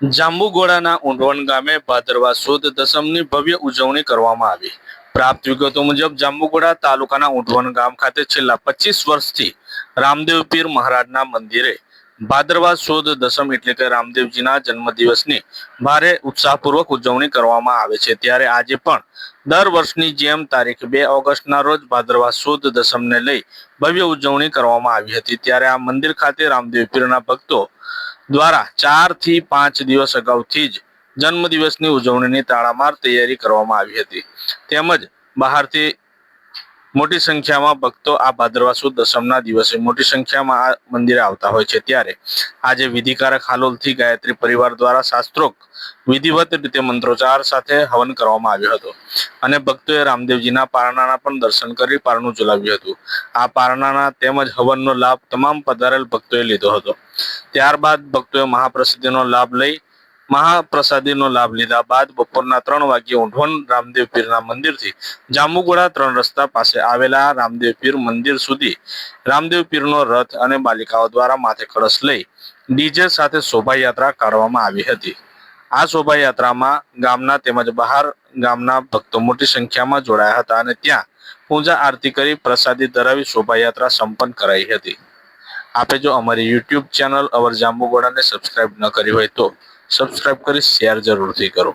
જાંબુઘોડાના ઊંઢવણ ગામે ભાદરવા સુદ દસમની ભવ્ય ઉજવણી કરવામાં આવી. પ્રાપ્ત વિગતો મુજબ, જાંબુગોળા તાલુકાના ઊંઢવણ ગામ ખાતે છેલ્લા પચીસ વર્ષથી રામદેવ પીર મહારાજના મંદિરે ભાદરવા સુદ દસમ એટલે કે રામદેવજીના જન્મદિવસની ભારે ઉત્સાહપૂર્વક ઉજવણી કરવામાં આવે છે. ત્યારે આજે પણ દર વર્ષની જેમ તારીખ બે ઓગસ્ટના રોજ ભાદરવા સુદ દસમને લઈ ભવ્ય ઉજવણી કરવામાં આવી હતી. ત્યારે આ મંદિર ખાતે રામદેવ પીરના ભક્તો દ્વારા ચારથી પાંચ દિવસ અગાઉથી જ જન્મદિવસની ઉજવણીની તાળામાર તૈયારી કરવામાં આવી હતી. તેમજ બહારથી મોટી સંખ્યામાં ભક્તો આ ભાદરવા સુદ દસમના દિવસે મોટી સંખ્યામાં આ મંદિરે આવતા હોય છે. ત્યારે આજે વિધિકારક હાલોલથી ગાયત્રી પરિવાર દ્વારા શાસ્ત્રોક્ત વિધિવત રીતે મંત્રોચ્ચાર સાથે હવન કરવામાં આવ્યો હતો અને ભક્તોએ રામદેવજીના પારણાના પણ દર્શન કરી પારણું ઝુલાવ્યું હતું. આ પારણાના તેમજ હવનનો લાભ તમામ પધારેલ ભક્તોએ લીધો હતો. ત્યારબાદ ભક્તોએ મહાપ્રસિદ્ધિનો લાભ લઈ મહાપ્રસાદીનો લાભ લીધા બાદ બપોરના ત્રણ વાગ્યે ઊંઢવણ રામદેવ પીરના મંદિરથી જાંબુગોળા ત્રણ રસ્તા પાસે આવેલા રામદેવ પીર મંદિર સુધી રામદેવ પીરનો રથ અને બાલિકાઓ દ્વારા માથે કળશ લઈ ડીજે સાથે શોભાયાત્રા કાઢવામાં આવી હતી. આ શોભાયાત્રામાં ગામના તેમજ બહાર ગામના ભક્તો મોટી સંખ્યામાં જોડાયા હતા અને ત્યાં પૂજા આરતી કરી પ્રસાદી ધરાવી શોભાયાત્રા સંપન્ન કરાઈ હતી. આપે જો અમારી યુટ્યુબ ચેનલ અવર જાંબુગોડાને સબસ્ક્રાઇબ ન કરી હોય તો સબસ્ક્રાઇબ કરી શેર જરૂરથી કરો.